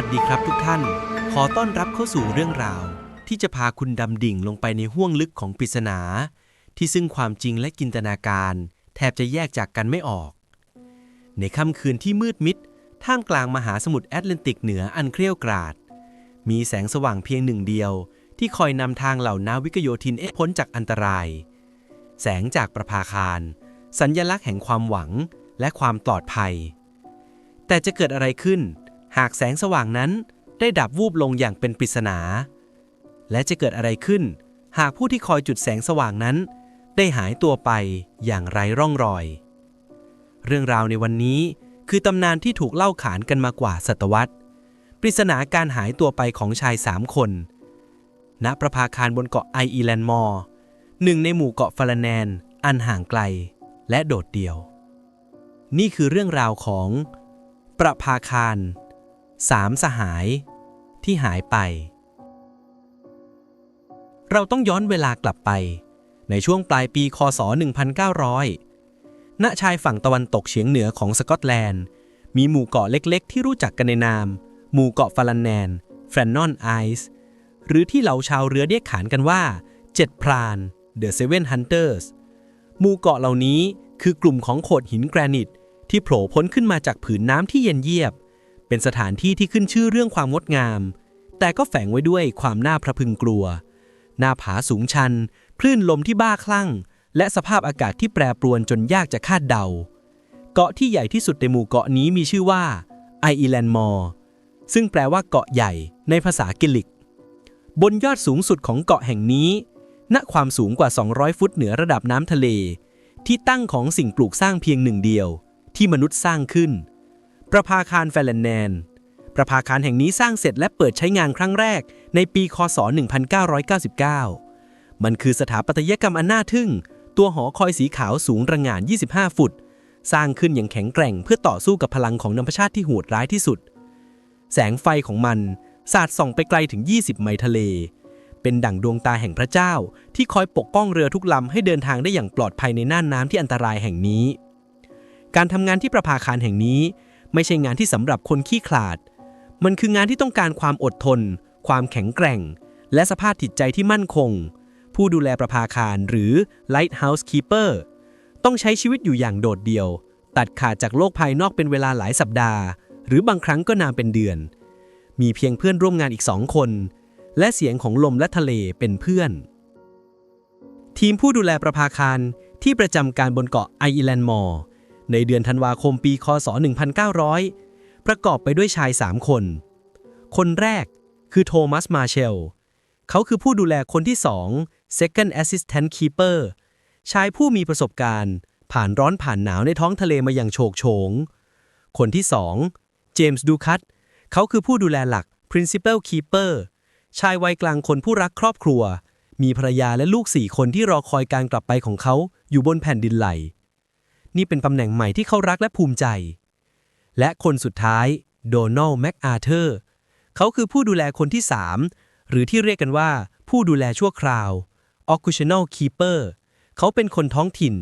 วัสดีครับทุกท่าน ขอต้อนรับเข้าสู่เรื่องราว ที่จะพาคุณดำดิ่งลงไปในห้วงลึกของปริศนา ที่ซึ่งความจริงและจินตนาการ แทบจะแยกจากกันไม่ออก ในค่ำคืนที่มืดมิด ท่ามกลางมหาสมุทรแอตแลนติกเหนืออันเครียวกราด มีแสงสว่างเพียงหนึ่งเดียว ที่คอยนำทางเหล่านาวิกโยธินเอพ้นจากอันตราย แสงจากประภาคาร สัญญลักษณ์แห่งความหวังและความปลอดภัย แต่จะเกิดอะไรขึ้น หากแสงสว่างนั้นได้ดับวูบลงอย่างเป็นปริศนา และจะเกิดอะไรขึ้น หากผู้ที่คอยจุดแสงสว่างนั้น ได้หายตัวไปอย่างไร้ร่องรอย เรื่องราวในวันนี้คือตำนานที่ถูกเล่าขานกันมากว่าศตวรรษ ปริศนาการหายตัวไปของชายสามคน ณ ประภาคารบนเกาะไออีแลนด์มอร์หนึ่งในหมู่เกาะฟาลาแนน อันห่างไกลและโดดเดี่ยว นี่คือเรื่องราวของประภาคาร สามสหาย ที่หายไป เราต้องย้อนเวลากลับไป ในช่วงปลายปีคศ 1900 ณ ชายฝั่งตะวันตกเฉียงเหนือของสกอตแลนด์ มีหมู่เกาะเล็กๆ ที่รู้จักกันในนาม หมู่เกาะฟาลันแนน แฟรนนอนไอส์หรือที่เหล่าชาวเรือเรียกขานกันว่าเจ็ดพราน The Seven Hunters หมู่เกาะเหล่านี้คือกลุ่มของโขดหินแกรนิต ที่โผล่พ้นขึ้นมาจากผืนน้ำที่เย็นเยียบ เป็นสถานที่ที่ขึ้นชื่อเรื่องความงดงาม แต่ก็แฝงไว้ด้วยความน่าพระพึงกลัว หน้าผาสูงชัน คลื่นลมที่บ้าคลั่ง และสภาพอากาศที่แปรปรวนจนยากจะคาดเดา เกาะที่ใหญ่ที่สุดในหมู่เกาะนี้มีชื่อว่าไออีแลนด์มอร์ซึ่งแปลว่าเกาะใหญ่ในภาษากิลิก บนยอดสูงสุดของเกาะแห่งนี้ ณ ความสูงกว่า 200 ฟุตเหนือระดับน้ำทะเล ที่ตั้งของสิ่งปลูกสร้างเพียงหนึ่งเดียว ที่มนุษย์สร้างขึ้น ประภาคารแฟลนแนน ประภาคารแห่งนี้สร้างเสร็จและเปิดใช้งานครั้งแรกในปี คศ 1999 มันคือสถาปัตยกรรมอันน่าทึ่ง ตัวหอคอยสีขาวสูงระหง่าน 25 ฟุต สร้างขึ้นอย่างแข็งแกร่งเพื่อต่อสู้กับพลังของธรรมชาติที่โหดร้ายที่สุด แสงไฟของมันสาดส่องไปไกลถึง 20 ไมล์ทะเล เป็นดั่งดวงตาแห่งพระเจ้า ที่คอยปกป้องเรือทุกลำให้เดินทางได้อย่างปลอดภัยในน่านน้ำที่อันตรายแห่งนี้ การทำงานที่ประภาคารแห่งนี้ ไม่ใช่งานที่สำหรับคนขี้ขลาด มันคืองานที่ต้องการความอดทน ความแข็งแกร่ง และสภาพจิตใจที่มั่นคง ผู้ดูแลประภาคารหรือ Lighthouse Keeper ต้องใช้ชีวิตอยู่อย่างโดดเดี่ยว ตัดขาดจากโลกภายนอกเป็นเวลาหลายสัปดาห์ หรือบางครั้งก็นานเป็นเดือน มีเพียงเพื่อนร่วมงานอีกสองคน และเสียงของลมและทะเลเป็นเพื่อน ทีมผู้ดูแลประภาคารที่ประจำการบนเกาะไอแลนด์มอร์ ในเดือนธันวาคมปีคศ 1900 ประกอบไปด้วยชาย 3 คน คนแรกคือโทมัสมาเชล เขาคือผู้ดูแลคนที่ 2 Second Assistant Keeper ชายผู้มีประสบการณ์ ผ่านร้อนผ่านหนาวในท้องทะเลมาอย่างโชกโฉง คนที่ 2 เจมส์ดูคัตเขาคือผู้ดูแลหลัก Principal Keeper ชายวัยกลางคนผู้รักครอบครัว มีภรรยาและลูกสี่คนที่รอคอยการกลับไปของเขาอยู่บนแผ่นดินไหล นี่เป็นตำแหน่งใหม่ที่เขารักและภูมิใจ และคนสุดท้าย โดนัลด์แมคอาเธอร์ เขาคือผู้ดูแลคนที่ 3 หรือที่เรียกกันว่า ผู้ดูแลชั่วคราว Occasional Keeper เขาเป็นคนท้องถิ่น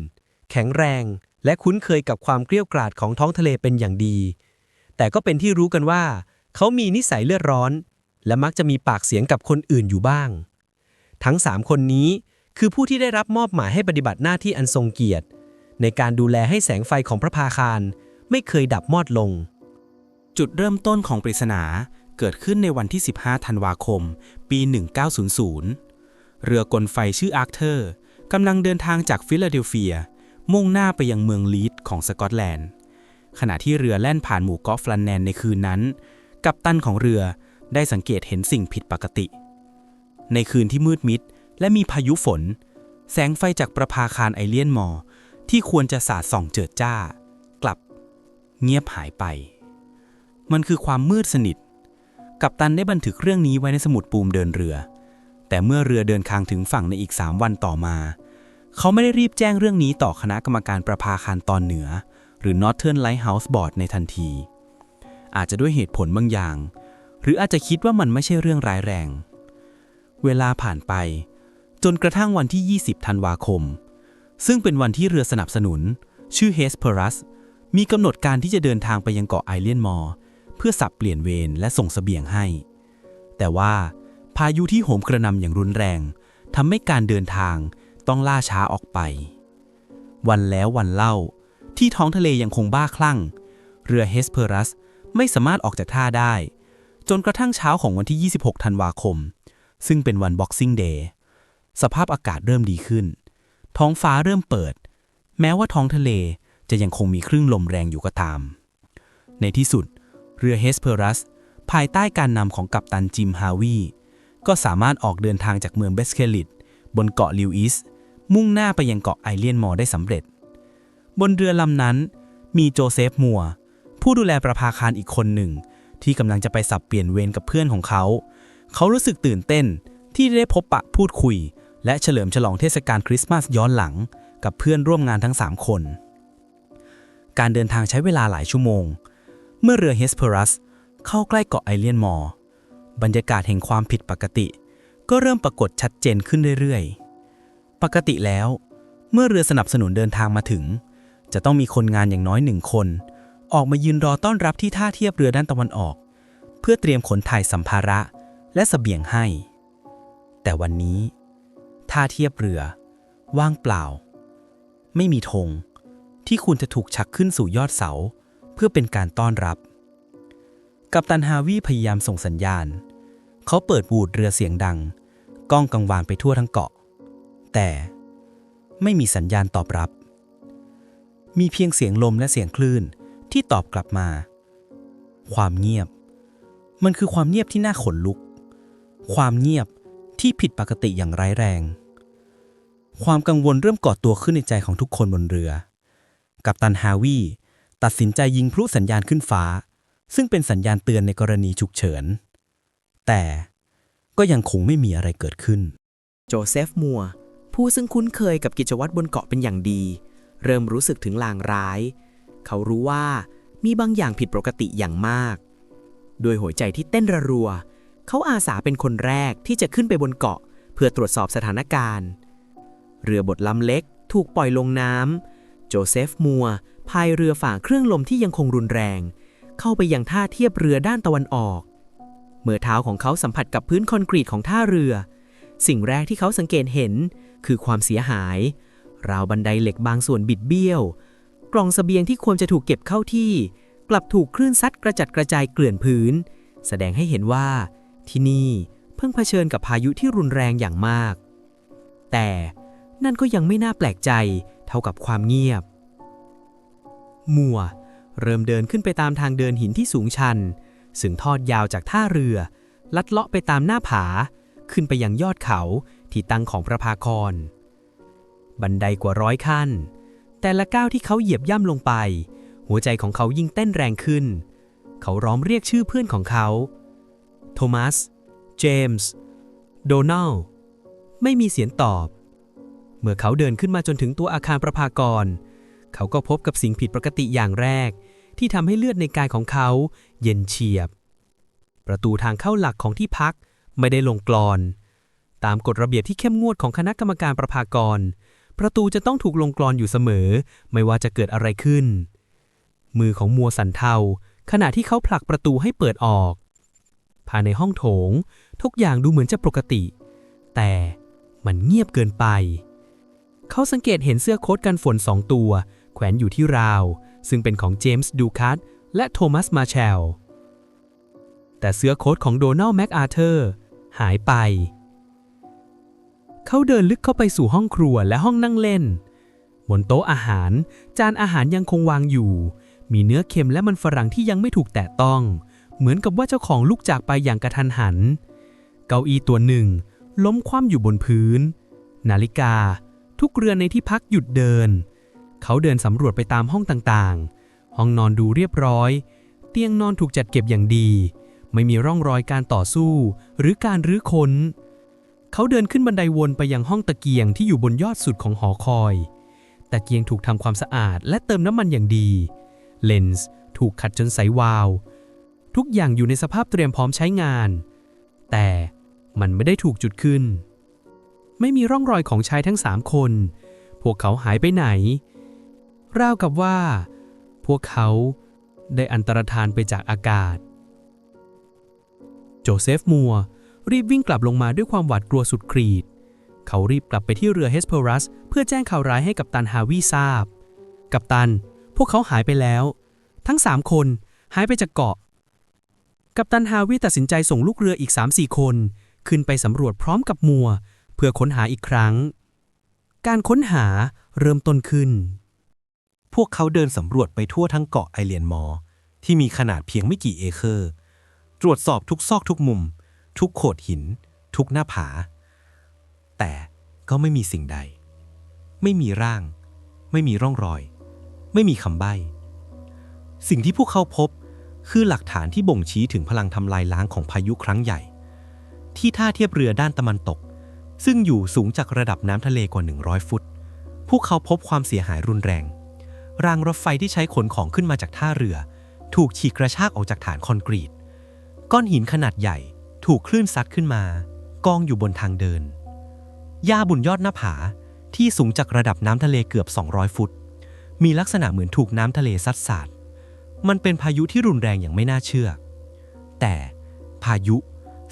แข็งแรง และคุ้นเคยกับความเกลี้ยวกราดของท้องทะเลเป็นอย่างดี แต่ก็เป็นที่รู้กันว่า เขามีนิสัยเลือดร้อน และมักจะมีปากเสียงกับคนอื่นอยู่บ้าง ทั้ง 3 คนนี้คือผู้ที่ได้รับมอบหมายให้ปฏิบัติหน้าที่อันทรงเกียรติ ในการดูแลให้แสงไฟของพระพาคาร ไม่เคยดับมอดลง จุดเริ่มต้นของปริศนาเกิดขึ้นในวันที่ 15 ธันวาคม ปี 1900 เรือกลไฟชื่ออาร์เธอร์กำลังเดินทางจากฟิลาเดลเฟีย มุ่งหน้าไปยังเมืองลีดของสกอตแลนด์ ขณะที่เรือแล่นผ่านหมู่เกาะฟลันแนนในคืนนั้น กัปตันของเรือได้สังเกตเห็นสิ่งผิดปกติ ในคืนที่มืดมิดและมีพายุฝน แสงไฟจากประภาคารไอเลียนมอร์ ที่ควรจะสาดส่องเจิดจ้า กลับเงียบหายไป มันคือความมืดสนิท กัปตันได้บันทึกเรื่องนี้ไว้ในสมุดปูมเดินเรือ แต่เมื่อเรือเดินทางถึงฝั่งในอีก3วันต่อมา เขาไม่ได้รีบแจ้งเรื่องนี้ต่อคณะกรรมการประภาคารตอนเหนือ หรือ Northern Lighthouse Board ในทันที อาจจะด้วยเหตุผลบางอย่าง หรืออาจจะคิดว่ามันไม่ใช่เรื่องร้ายแรง เวลาผ่านไป จนกระทั่งวันที่ 20 ธันวาคม ซึ่งเป็นวันที่เรือสนับสนุน ชื่อเฮสเพอรัสมีกำหนดการที่จะเดินทางไปยังเกาะไอเลียนมอร์เพื่อสับเปลี่ยนเวรและส่งเสบียงให้ แต่ว่าพายุที่โหมกระหนำอย่างรุนแรงทำให้การเดินทางต้องล่าช้าออกไป วันแล้ววันเล่า ที่ท้องทะเลยังคงบ้าคลั่ง เรือเฮสเพอรัสไม่สามารถออกจากท่าได้ จนกระทั่งเช้าของวันที่ 26 ธันวาคม ซึ่งเป็นวัน Boxing Day สภาพอากาศเริ่มดีขึ้น ท้องฟ้าเริ่มเปิด แม้ว่าท้องทะเลจะยังคงมีคลื่นลมแรงอยู่ก็ตาม ในที่สุด เรือเฮสเพอรัส ภายใต้การนำของกัปตันจิมฮาวีก็สามารถออกเดินทางจากเมืองเบสเคลิตบนเกาะลิวอิส มุ่งหน้าไปยังเกาะไอเลียนมอได้สำเร็จ บนเรือลำนั้น มีโจเซฟมัวผู้ดูแลประภาคารอีกคนหนึ่ง ที่กำลังจะไปสับเปลี่ยนเวรกับเพื่อนของเขา เขารู้สึกตื่นเต้นที่ได้พบปะพูดคุย และเฉลิมฉลองเทศกาลคริสต์มาสย้อนหลัง กับเพื่อนร่วมงานทั้ง 3 คน การเดินทางใช้เวลาหลายชั่วโมง เมื่อเรือเฮสเพอรัสเข้าใกล้เกาะไอเลียนมอร์บรรยากาศแห่งความผิดปกติ ก็เริ่มปรากฏชัดเจนขึ้นเรื่อยๆ ปกติแล้ว เมื่อเรือสนับสนุนเดินทางมาถึง จะต้องมีคนงานอย่างน้อยหนึ่งคน ออกมายืนรอต้อนรับที่ท่าเทียบเรือด้านตะวันออก เพื่อเตรียมขนถ่ายสัมภาระและเสบียงให้ แต่วันนี้ ท่าเทียบเรือ ว่างเปล่า ไม่มีธงที่คุณจะถูกชักขึ้นสู่ยอดเสา เพื่อเป็นการต้อนรับ กัปตันฮาวีพยายามส่งสัญญาณ เขาเปิดบูดเรือเสียงดัง ก้องกังวานไปทั่วทั้งเกาะ แต่ไม่มีสัญญาณตอบรับ มีเพียงเสียงลมและเสียงคลื่นที่ตอบกลับมา ความเงียบ มันคือความเงียบที่น่าขนลุก ความเงียบที่ผิดปกติอย่างร้ายแรง ความกังวลเริ่มก่อตัวขึ้นในใจของทุกคนบนเรือ กัปตันฮาวีตัดสินใจยิงพลุสัญญาณขึ้นฟ้า ซึ่งเป็นสัญญาณเตือนในกรณีฉุกเฉิน แต่ก็ยังคงไม่มีอะไรเกิดขึ้น โจเซฟมัว ผู้ซึ่งคุ้นเคยกับกิจวัตรบนเกาะเป็นอย่างดี เริ่มรู้สึกถึงลางร้าย เขารู้ว่ามีบางอย่างผิดปกติอย่างมาก โดยหัวใจที่เต้นระรัว เขาอาสาเป็นคนแรกที่จะขึ้นไปบนเกาะ เพื่อตรวจสอบสถานการณ์ เรือบดลำเล็ก ถูกปล่อยลงน้ำโจเซฟมัวพายเรือฝ่าเครื่องลมที่ยังคงรุนแรง เข้าไปยังท่าเทียบเรือด้านตะวันออก เมื่อเท้าของเขาสัมผัสกับพื้นคอนกรีตของท่าเรือ สิ่งแรกที่เขาสังเกตเห็นคือความเสียหาย ราวบันไดเหล็กบางส่วนบิดเบี้ยว กล่องสเสบียงที่ควรจะถูกเก็บเข้าที่ กลับถูกคลื่นซัดกระจัดกระจายเกลื่อนพื้น แสดงให้เห็นว่า ที่นี่เพิ่งเผชิญกับพายุที่รุนแรงอย่างมาก แต่ นั่นก็ยังไม่น่าแปลกใจเท่ากับความเงียบ มัว เริ่มเดินขึ้นไปตามทางเดินหินที่สูงชัน ซึ่งทอดยาวจากท่าเรือ ลัดเลาะไปตามหน้าผา ขึ้นไปยังยอดเขาที่ตั้งของประภาคารบันไดกว่าร้อยขั้น แต่ละก้าวที่เขาเหยียบย่ำลงไป หัวใจของเขายิ่งเต้นแรงขึ้น เขาร้องเรียกชื่อเพื่อนของเขา โทมัส เจมส์ โดนัลด์ไม่มีเสียงตอบ เมื่อเขาเดินขึ้นมาจนถึงตัวอาคารประภากร เขาก็พบกับสิ่งผิดปกติอย่างแรก ที่ทำให้เลือดในกายของเขา เย็นเฉียบ ประตูทางเข้าหลักของที่พักไม่ได้ลงกลอน ตามกฎระเบียบที่เข้มงวดของคณะกรรมการประภากร ประตูจะต้องถูกลงกลอนอยู่เสมอ ไม่ว่าจะเกิดอะไรขึ้น มือของมัวสันเทาขณะที่เขาผลักประตูให้เปิดออก ภายในห้องโถง ทุกอย่างดูเหมือนจะปกติ แต่มันเงียบเกินไป เขาสังเกตเห็นเสื้อโค้ทกันฝนสองตัว แขวนอยู่ที่ราว ซึ่งเป็นของเจมส์ดูคัตและโทมัสมาแชล แต่เสื้อโค้ทของโดนัลด์แม็กอาเธอร์ หายไป เขาเดินลึกเข้าไปสู่ห้องครัวและห้องนั่งเล่น บนโต๊ะอาหาร จานอาหารยังคงวางอยู่ มีเนื้อเค็มและมันฝรั่งที่ยังไม่ถูกแตะต้อง เหมือนกับว่าเจ้าของลุกจากไปอย่างกระทันหัน เก้าอี้ตัวหนึ่ง ล้มคว่ำอยู่บนพื้น นาฬิกา ทุกเรือนในที่พักหยุดเดิน เขาเดินสำรวจไปตามห้องต่างๆ ห้องนอนดูเรียบร้อย เตียงนอนถูกจัดเก็บอย่างดี ไม่มีร่องรอยการต่อสู้ หรือการรื้อค้น เขาเดินขึ้นบันไดวนไปยังห้องตะเกียงที่อยู่บนยอดสุดของหอคอย ตะเกียงถูกทำความสะอาดและเติมน้ำมันอย่างดี เลนส์ถูกขัดจนใสวาว ทุกอย่างอยู่ในสภาพเตรียมพร้อมใช้งาน แต่มันไม่ได้ถูกจุดขึ้น ไม่มีร่องรอยของชายทั้งสามคน พวกเขาหายไปไหน ราวกับว่า พวกเขาได้อันตรธานไปจากอากาศ โจเซฟมัวรีบวิ่งกลับลงมาด้วยความหวาดกลัวสุดขีด เขารีบกลับไปที่เรือเฮสเพอรัส เพื่อแจ้งข่าวร้ายให้กับตันฮาวีทราบ กับตัน พวกเขาหายไปแล้ว ทั้ง3คนหายไปจากเกาะ กัปตันฮาวีตัดสินใจส่งลูกเรืออีก3-4คน ขึ้นไปสำรวจพร้อมกับมัว เพื่อค้นหาอีกครั้ง การค้นหาเริ่มต้นขึ้น พวกเขาเดินสำรวจไปทั่วทั้งเกาะไอเลียนมอร์ที่มีขนาดเพียงไม่กี่เอเคอร์ ตรวจสอบทุกซอกทุกมุม ทุกโขดหิน ทุกหน้าผา แต่ก็ไม่มีสิ่งใด ไม่มีร่าง ไม่มีร่องรอย ไม่มีคำใบ้สิ่งที่พวกเขาพบคือหลักฐานที่บ่งชี้ถึงพลังทำลายล้างของพายุครั้งใหญ่ ที่ท่าเทียบเรือด้านตะวันตก ซึ่งอยู่สูงจากระดับน้ำทะเลกว่า 100 ฟุต พวกเขาพบความเสียหายรุนแรง รางรถไฟที่ใช้ขนของขึ้นมาจากท่าเรือ ถูกฉีกกระชากออกจากฐานคอนกรีต ก้อนหินขนาดใหญ่ถูกคลื่นซัดขึ้นมา กองอยู่บนทางเดิน หญ้าบุญยอดหน้าผาที่สูงจากระดับน้ำทะเลเกือบ 200 ฟุต มีลักษณะเหมือนถูกน้ำทะเลซัดสาด มันเป็นพายุที่รุนแรงอย่างไม่น่าเชื่อ แต่พายุ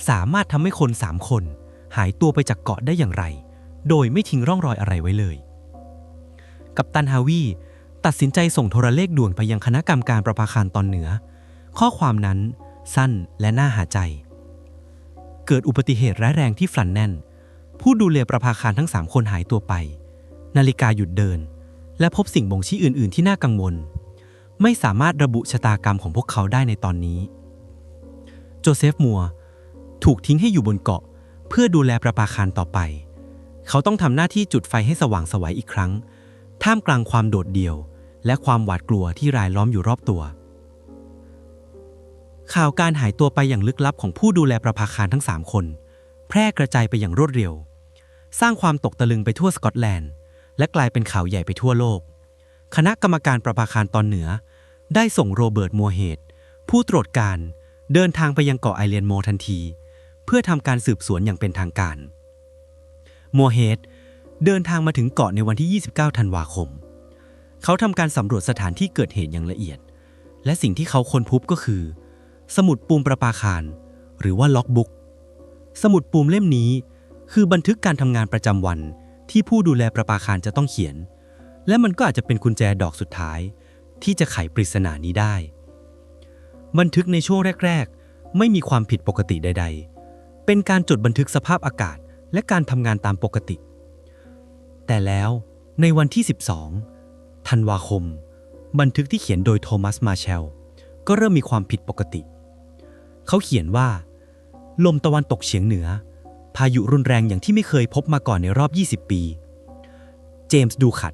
สามารถทำให้คนสามคน หายตัวไปจากเกาะได้อย่างไร โดยไม่ทิ้งร่องรอยอะไรไว้เลย กัปตันฮาวีตัดสินใจส่งโทรเลขด่วนไปยังคณะกรรมการประภาคารตอนเหนือ ข้อความนั้นสั้นและน่าหาใจ เกิดอุบัติเหตุร้ายแรงที่ฟลันแนนผู้ดูแลประภาคารทั้งสามคนหายตัวไป นาฬิกาหยุดเดิน และพบสิ่งบ่งชี้อื่น ๆ ที่น่ากังวล ไม่สามารถระบุชะตากรรมของพวกเขาได้ในตอนนี้ โจเซฟมัวถูกทิ้งให้อยู่บนเกาะ เพื่อดูแลประภาคารต่อไป เขาต้องทำหน้าที่จุดไฟให้สว่างสวัยอีกครั้ง ท่ามกลางความโดดเดี่ยว และความหวาดกลัวที่รายล้อมอยู่รอบตัว ข่าวการหายตัวไปอย่างลึกลับของผู้ดูแลประภาคารทั้ง 3 คน แพร่กระจายไปอย่างรวดเร็ว สร้างความตกตะลึงไปทั่วสกอตแลนด์ และกลายเป็นข่าวใหญ่ไปทั่วโลก คณะกรรมการประภาคารตอนเหนือ ได้ส่งโรเบิร์ตมัวเฮดผู้ตรวจการเดินทางไปยังเกาะไอเลนโมทันที พื่อทำการสืบสวนอย่างเป็นทางการ มัวเฮดเดินทางมาถึงเกาะในวันที่ 29 ธันวาคม เขาทำการสำรวจสถานที่เกิดเหตุอย่างละเอียด และสิ่งที่เขาค้นพบก็คือ สมุดปูมประปาคาร หรือว่าล็อกบุ๊ก สมุดปูมเล่มนี้ คือบันทึกการทำงานประจำวันที่ผู้ดูแลประปาคารจะต้องเขียน และมันก็อาจจะเป็นกุญแจดอกสุดท้าย ที่จะไขปริศนานี้ได้ บันทึกในช่วงแรก ๆ ไม่มีความผิดปกติใด ๆ เป็นการจดบันทึกสภาพอากาศและการทำงานตามปกติ แต่แล้วในวันที่ 12 ธันวาคม บันทึกที่เขียนโดยโทมัสมาเชล ก็เริ่มมีความผิดปกติ เขาเขียนว่า ลมตะวันตกเฉียงเหนือ พายุรุนแรงอย่างที่ไม่เคยพบมาก่อนในรอบ 20 ปี เจมส์ดูขัด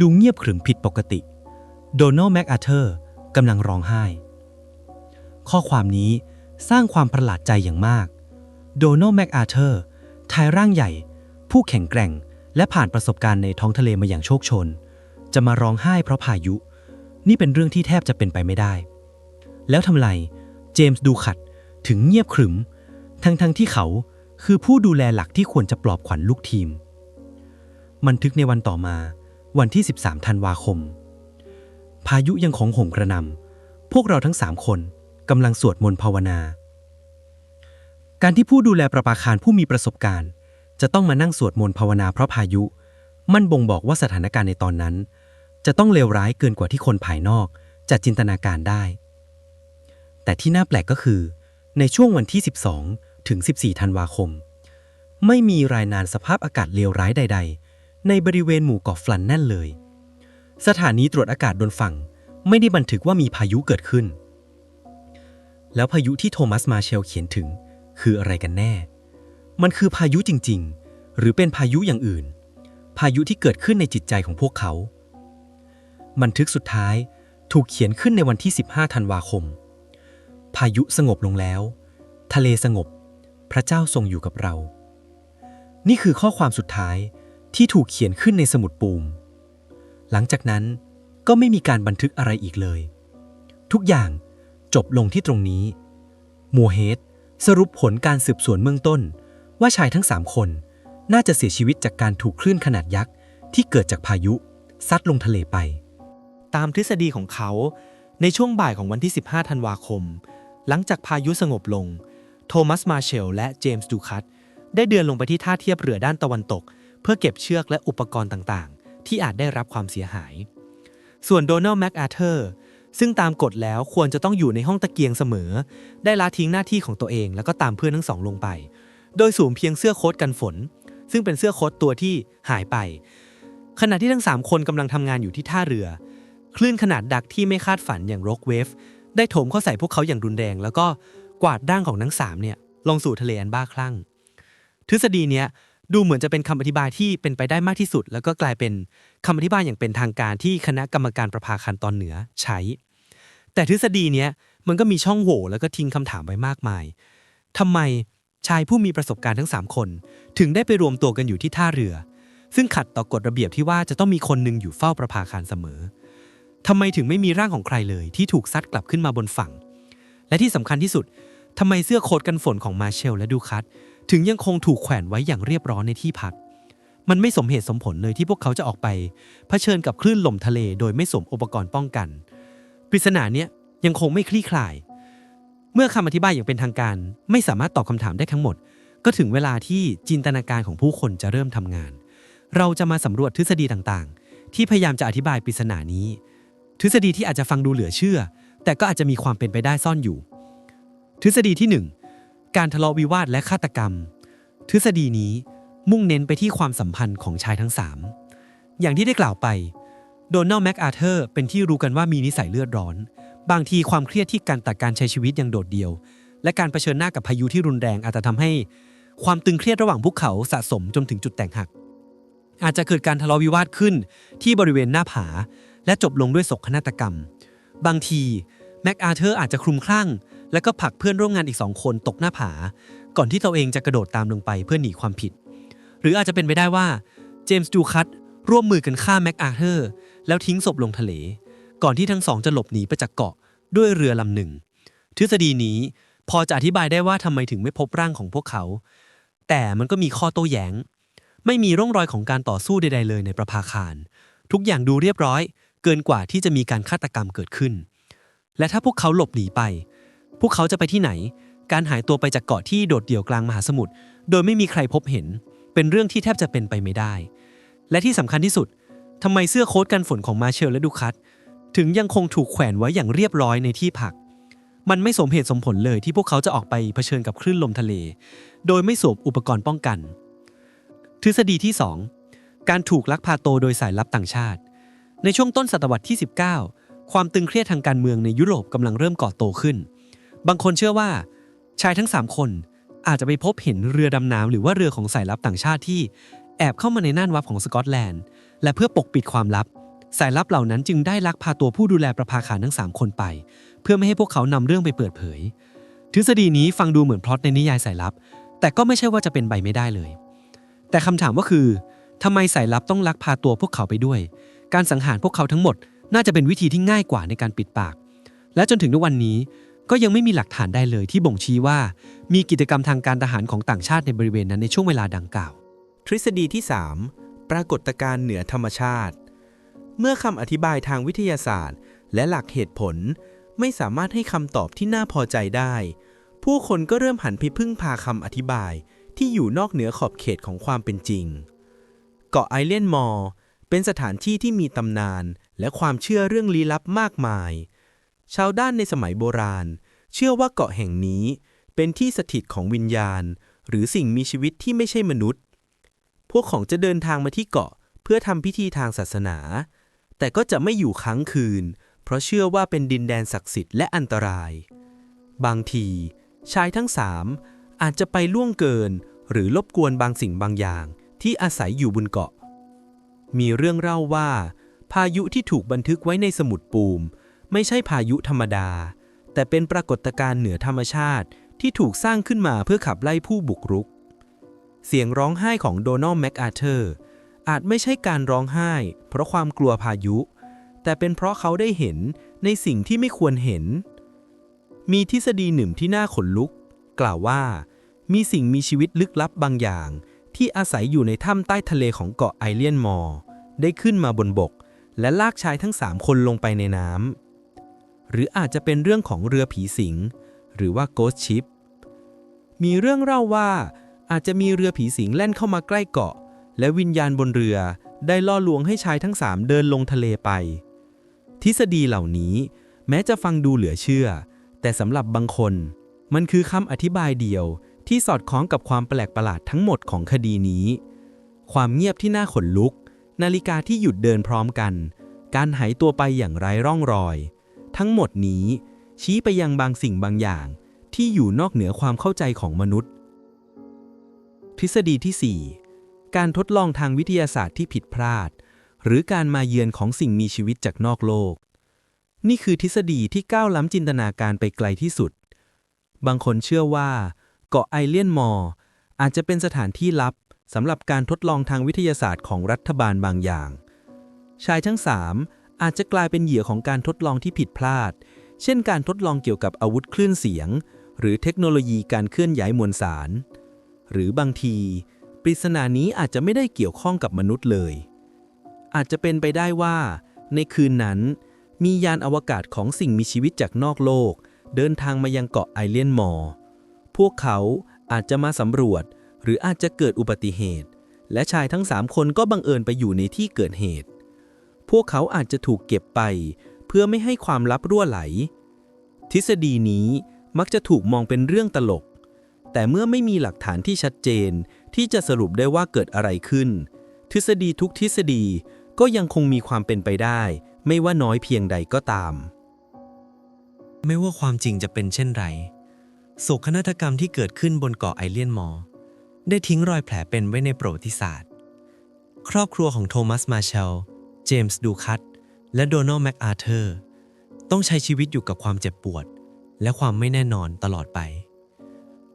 ดูเงียบขรึมผิดปกติ โดนัลด์แมคอาเธอร์กำลังร้องไห้ ข้อความนี้สร้างความประหลาดใจอย่างมาก โดนัลด์แมคอาเธอร์ชายร่างใหญ่ ผู้แข็งแกร่ง และผ่านประสบการณ์ในท้องทะเลมาอย่างโชคชน จะมาร้องไห้เพราะพายุ นี่เป็นเรื่องที่แทบจะเป็นไปไม่ได้ แล้วทำไมเจมส์ดูขัดถึงเงียบขรึม ทั้งๆทที่เขาคือผู้ดูแลหลักที่ควรจะปลอบขวัญลูกทีม บันทึกในวันต่อมาวันที่ 13 ธันวาคม พายุยังคงห่มกระนำพวกเราทั้งสามคนกำลังสวดมนต์ภาวนา การที่ผู้ดูแลประปาคารผู้มีประสบการณ์ จะต้องมานั่งสวดมนต์ภาวนาเพราะพายุ มันบ่งบอกว่าสถานการณ์ในตอนนั้น จะต้องเลวร้ายเกินกว่าที่คนภายนอกจะจินตนาการได้ แต่ที่น่าแปลกก็คือ ในช่วงวันที่ 12 ถึง 14 ธันวาคม ไม่มีรายงานสภาพอากาศเลวร้ายใด ๆ ในบริเวณหมู่เกาะฟลันแน่นเลย สถานีตรวจอากาศบนฝั่งไม่ได้บันทึกว่ามีพายุเกิดขึ้น แล้วพายุที่โทมัสมาเชลเขียนถึง คืออะไรกันแน่ มันคือพายุจริง ๆ หรือเป็นพายุอย่างอื่น พายุที่เกิดขึ้นในจิตใจของพวกเขา บันทึกสุดท้ายถูกเขียนขึ้นในวันที่ 15 ธันวาคม พายุสงบลงแล้ว ทะเลสงบ พระเจ้าทรงอยู่กับเรา นี่คือข้อความสุดท้ายที่ถูกเขียนขึ้นในสมุดปูม หลังจากนั้นก็ไม่มีการบันทึกอะไรอีกเลย ทุกอย่างจบลงที่ตรงนี้มัวเฮด สรุปผลการสืบสวนเบื้องต้น ว่าชายทั้งสามคน น่าจะเสียชีวิตจากการถูกคลื่นขนาดยักษ์ ที่เกิดจากพายุ ซัดลงทะเลไป ตามทฤษฎีของเขา ในช่วงบ่ายของวันที่ 15 ธันวาคม หลังจากพายุสงบลง โทมัสมาเชลและเจมส์ดูคัตได้เดินลงไปที่ท่าเทียบเรือด้านตะวันตก เพื่อเก็บเชือกและอุปกรณ์ต่างๆ ที่อาจได้รับความเสียหาย ส่วนโดนัลด์แม็กอาเธอร์ ซึ่งตามกฎแล้วควรจะต้องอยู่ในห้องตะเกียงเสมอ ได้ละทิ้งหน้าที่ของตัวเองแล้วก็ตามเพื่อนทั้งสองลงไป โดยสวมเพียงเสื้อโค้ทกันฝน ซึ่งเป็นเสื้อโค้ทตัวที่หายไป ขณะที่ทั้ง 3 คนกำลังทำงานอยู่ที่ท่าเรือ คลื่นขนาดดักที่ไม่คาดฝันอย่างโรกเวฟได้โถมเข้าใส่พวกเขาอย่างรุนแรง แล้วก็กวาดร่างของทั้งสามเนี่ยลงสู่ทะเลอันบ้าคลั่ง ทฤษฎีเนี้ยดูเหมือนจะเป็นคำอธิบายที่เป็นไปได้มากที่สุด แล้วก็กลายเป็นคำอธิบายอย่างเป็นทางการที่คณะกรรมการประภาคารตอนเหนือใช้ แต่ทฤษฎีเนี้ยมันก็มีช่องโหว่แล้วก็ทิ้งคำถามไว้มากมายทำไมชายผู้มีประสบการณ์ทั้ง 3 คน ถึงได้ไปรวมตัวกันอยู่ที่ท่าเรือ ซึ่งขัดต่อกฎระเบียบที่ว่าจะต้องมีคนหนึ่งอยู่เฝ้าประภาคารเสมอทำไมถึงไม่มีร่างของใครเลยที่ถูกซัดกลับขึ้นมาบนฝั่ง และที่สำคัญที่สุดทำไมเสื้อโค้ทกันฝนของมาเชลและดูคัตถึงยังคงถูกแขวนไว้อย่างเรียบร้อยในที่พัก มันไม่สมเหตุสมผลเลยที่พวกเขาจะออกไปเผชิญกับคลื่นลมทะเลโดยไม่สวมอุปกรณ์ป้องกัน ปริศนาเนี้ยยังคงไม่คลี่คลาย เมื่อคำอธิบายอย่างเป็นทางการ ไม่สามารถตอบคำถามได้ทั้งหมด ก็ถึงเวลาที่จินตนาการของผู้คนจะเริ่มทำงาน เราจะมาสำรวจทฤษฎีต่างๆ ที่พยายามจะอธิบายปริศนานี้ ทฤษฎีที่อาจจะฟังดูเหลือเชื่อ แต่ก็อาจจะมีความเป็นไปได้ซ่อนอยู่ ทฤษฎีที่ 1 การทะเลาะวิวาทและฆาตกรรม ทฤษฎีนี้มุ่งเน้นไปที่ความสัมพันธ์ของชายทั้ง 3 อย่างที่ได้กล่าวไป โดนัลด์แม็กอาเธอร์เป็นที่รู้กันว่ามีนิสัยเลือดร้อน บางทีความเครียดที่การตัดการใช้ชีวิตอย่างโดดเดี่ยว และการเผชิญหน้ากับพายุที่รุนแรงอาจจะทำให้ ความตึงเครียดระหว่างพวกเขาสะสมจนถึงจุดแตกหัก อาจจะเกิดการทะเลาะวิวาทขึ้นที่บริเวณหน้าผา และจบลงด้วยโศกนาฏกรรม บางทีแม็กอาเธอร์อาจจะคลุมคลั่ง แล้วก็ผลักเพื่อนร่วมงานอีกสองคนตกหน้าผา ก่อนที่ตัวเองจะกระโดดตามลงไปเพื่อหนีความผิด หรืออาจจะเป็นไปได้ว่าเจมส์ดูคัตร่วมมือกันฆ่าแม็กอาเธอร์ แล้วทิ้งศพลงทะเล ก่อนที่ทั้งสองจะหลบหนีไปจากเกาะด้วยเรือลำหนึ่ง ทฤษฎีนี้พอจะอธิบายได้ว่าทำไมถึงไม่พบร่างของพวกเขา แต่มันก็มีข้อโต้แย้ง ไม่มีร่องรอยของการต่อสู้ใด ๆ เลยในประภาคาร ทุกอย่างดูเรียบร้อย เกินกว่าที่จะมีการฆาตกรรมเกิดขึ้น และถ้าพวกเขาหลบหนีไป พวกเขาจะไปที่ไหน การหายตัวไปจากเกาะที่โดดเดี่ยวกลางมหาสมุทรโดยไม่มีใครพบเห็น เป็นเรื่องที่แทบจะเป็นไปไม่ได้ และที่สำคัญที่สุด ทำไมเสื้อโค้ทกันฝนของมาเชลและดูคัตถึงยังคงถูกแขวนไว้อย่างเรียบร้อยในที่พัก มันไม่สมเหตุสมผลเลยที่พวกเขาจะออกไปเผชิญกับคลื่นลมทะเล โดยไม่สวมอุปกรณ์ป้องกัน ทฤษฎีที่ 2 การถูกลักพาตัวโดยสายลับต่างชาติ ในช่วงต้นศตวรรษที่ 19 ความตึงเครียดทางการเมืองในยุโรปกำลังเริ่มก่อโตขึ้น บางคนเชื่อว่า ชายทั้ง 3 คนอาจจะไปพบเห็นเรือดำน้ำหรือว่าเรือของสายลับต่างชาติที่ แอบเข้ามาในน่านวับของสกอตแลนด์ และเพื่อปกปิดความลับ สายลับเหล่านั้นจึงได้ลักพาตัวผู้ดูแลประภาคาทั้ง 3 คนไป เพื่อไม่ให้พวกเขานำเรื่องไปเปิดเผย ทฤษฎีนี้ฟังดูเหมือนพล็อตในนิยายสายลับ แต่ก็ไม่ใช่ว่าจะเป็นไปไม่ได้เลย แต่คำถามก็คือทำไมสายลับต้องลักพาตัวพวกเขาไปด้วย การสังหารพวกเขาทั้งหมดน่าจะเป็นวิธีที่ง่ายกว่าในการปิดปาก และจนถึงทุกวันนี้ก็ยังไม่มีหลักฐานได้เลยที่บ่งชี้ว่า มีกิจกรรมทางการทหารของต่างชาติในบริเวณนั้นในช่วงเวลาดังกล่าว ทฤษฎีที่ 3 ปรากฏการณ์เหนือธรรมชาติ เมื่อคำอธิบายทางวิทยาศาสตร์ และหลักเหตุผล ไม่สามารถให้คำตอบที่น่าพอใจได้ ผู้คนก็เริ่มหันไปพึ่งพาคำอธิบายที่อยู่นอกเหนือขอบเขตของความเป็นจริง เกาะไอเลนมอร์เป็นสถานที่ที่มีตำนานและความเชื่อเรื่องลี้ลับมากมาย ชาวด้านในสมัยโบราณ เชื่อว่าเกาะแห่งนี้เป็นที่สถิตของวิญญาณ หรือสิ่งมีชีวิตที่ไม่ใช่มนุษย์ วกของจะเดินทางมาที่เกาะ เพื่อทำพิธีทางศาสนา แต่ก็จะไม่อยู่ค้างคืน เพราะเชื่อว่าเป็นดินแดนศักดิ์สิทธิ์และอันตราย บางที ชายทั้งสามอาจจะไปล่วงเกิน หรือรบกวนบางสิ่งบางอย่าง ที่อาศัยอยู่บนเกาะ มีเรื่องเล่าว่า พายุที่ถูกบันทึกไว้ในสมุดปูม ไม่ใช่พายุธรรมดา แต่เป็นปรากฏการณ์เหนือธรรมชาติที่ถูกสร้างขึ้นมาเพื่อขับไล่ผู้บุกรุก เสียงร้องไห้ของโดนัลด์แม็กอาเธอร์อาจไม่ใช่การร้องไห้ เพราะความกลัวพายุ แต่เป็นเพราะเขาได้เห็นในสิ่งที่ไม่ควรเห็น มีทฤษฎีหนึ่งที่น่าขนลุก กล่าวว่า มีสิ่งมีชีวิตลึกลับบางอย่าง ที่อาศัยอยู่ในถ้ำใต้ทะเลของเกาะไอเลียนมอร์ได้ขึ้นมาบนบก และลากชายทั้งสามคนลงไปในน้ำหรืออาจจะเป็นเรื่องของเรือผีสิง หรือว่า Ghost Ship มีเรื่องเล่าว่า อาจจะมีเรือผีสิงแล่นเข้ามาใกล้เกาะ และวิญญาณบนเรือได้ล่อลวงให้ชายทั้งสามเดินลงทะเลไป ทฤษฎีเหล่านี้ แม้จะฟังดูเหลือเชื่อ แต่สำหรับบางคน มันคือคำอธิบายเดียวที่สอดคล้องกับความแปลกประหลาดทั้งหมดของคดีนี้ ความเงียบที่น่าขนลุก นาฬิกาที่หยุดเดินพร้อมกัน การหายตัวไปอย่างไร้ร่องรอย ทั้งหมดนี้ชี้ไปยังบางสิ่งบางอย่างที่อยู่นอกเหนือความเข้าใจของมนุษย์ ทฤษฎีที่ 4 การทดลองทางวิทยาศาสตร์ที่ผิดพลาด หรือการมาเยือนของสิ่งมีชีวิตจากนอกโลก นี่คือทฤษฎีที่ก้าวล้ำจินตนาการไปไกลที่สุด บางคนเชื่อว่า เกาะไอเลียนมอร์อาจจะเป็นสถานที่ลับสำหรับการทดลองทางวิทยาศาสตร์ของรัฐบาลบางอย่าง ชายทั้งสามอาจจะกลายเป็นเหยื่อของการทดลองที่ผิดพลาด เช่นการทดลองเกี่ยวกับอาวุธคลื่นเสียง หรือเทคโนโลยีการเคลื่อนย้ายมวลสาร หรือบางทีปริศนานี้อาจจะไม่ได้เกี่ยวข้องกับมนุษย์เลย อาจจะเป็นไปได้ว่า ในคืนนั้น มียานอวกาศของสิ่งมีชีวิตจากนอกโลก เดินทางมายังเกาะไอเลียนมอร์พวกเขาอาจจะมาสำรวจ หรืออาจจะเกิดอุบัติเหตุ และชายทั้งสามคนก็บังเอิญไปอยู่ในที่เกิดเหตุ พวกเขาอาจจะถูกเก็บไป เพื่อไม่ให้ความลับรั่วไหล ทฤษฎีนี้มักจะถูกมองเป็นเรื่องตลก แต่เมื่อไม่มีหลักฐานที่ชัดเจน ที่จะสรุปได้ว่าเกิดอะไรขึ้น ทฤษฎีทุกทฤษฎีก็ยังคงมีความเป็นไปได้ ไม่ว่าน้อยเพียงใดก็ตาม ไม่ว่าความจริงจะเป็นเช่นไรโศกนาฏกรรมที่เกิดขึ้นบนเกาะไอเลียนมอร์ได้ทิ้งรอยแผลเป็นไว้ในประวัติศาสตร์ ครอบครัวของโทมัสมาเชล เจมส์ดูคัต และโดนัลด์แมคอาร์เธอร์ ต้องใช้ชีวิตอยู่กับความเจ็บปวด และความไม่แน่นอนตลอดไป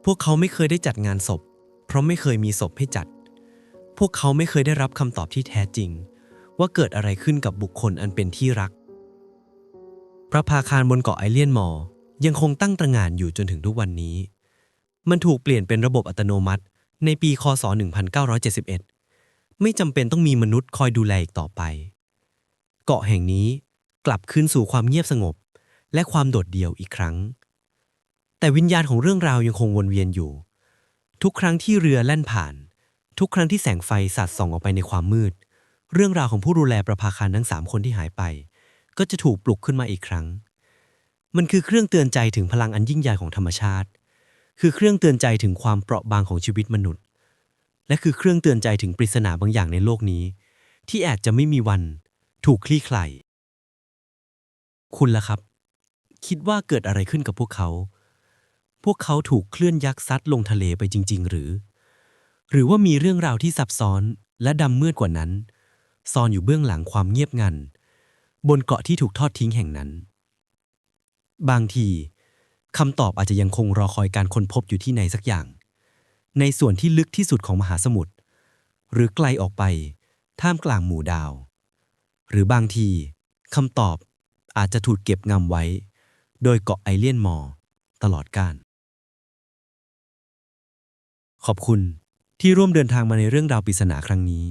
พวกเขาไม่เคยได้จัดงานศพ เพราะไม่เคยมีศพให้จัด พวกเขาไม่เคยได้รับคำตอบที่แท้จริง ว่าเกิดอะไรขึ้นกับบุคคลอันเป็นที่รัก พระพาคารบนเกาะไอเลียนมอร์ยังคงตั้งตระหง่านอยู่จนถึงทุกวันนี้ มันถูกเปลี่ยนเป็นระบบอัตโนมัติในปี คศ 1971 ไม่จำเป็นต้องมีมนุษย์คอยดูแลอีกต่อไป เกาะแห่งนี้กลับคืนสู่ความเงียบสงบ และความโดดเดี่ยวอีกครั้ง แต่วิญญาณของเรื่องราวยังคงวนเวียนอยู่ ทุกครั้งที่เรือแล่นผ่าน ทุกครั้งที่แสงไฟสาดส่องออกไปในความมืด เรื่องราวของผู้ดูแลประภาคารทั้งสามคนที่หายไป ก็จะถูกปลุกขึ้นมาอีกครั้ง มันคือเครื่องเตือนใจถึงพลังอันยิ่งใหญ่ของธรรมชาติ คือเครื่องเตือนใจถึงความเปราะบางของชีวิตมนุษย์ และคือเครื่องเตือนใจถึงปริศนาบางอย่างในโลกนี้ ที่อาจจะไม่มีวันถูกคลี่คลายคุณล่ะครับ คิดว่าเกิดอะไรขึ้นกับพวกเขา พวกเขาถูกเคลื่อนยักษ์ซัดลงทะเลไปจริง ๆ หรือ หรือว่ามีเรื่องราวที่ซับซ้อนและดำมืดกว่านั้น ซ่อนอยู่เบื้องหลังความเงียบงัน บนเกาะที่ถูกทอดทิ้งแห่งนั้น บางทีคำตอบอาจจะยังคงรอคอยการค้นพบอยู่ที่ไหนสักอย่าง ในส่วนที่ลึกที่สุดของมหาสมุทรหรือไกลออกไปท่ามกลางหมู่ดาว หรือบางทีคำตอบอาจจะถูกเก็บงำไว้ โดยเกาะไอเลียนมอร์ตลอดกาล ขอบคุณที่ร่วมเดินทางมาในเรื่องราวปริศนาครั้งนี้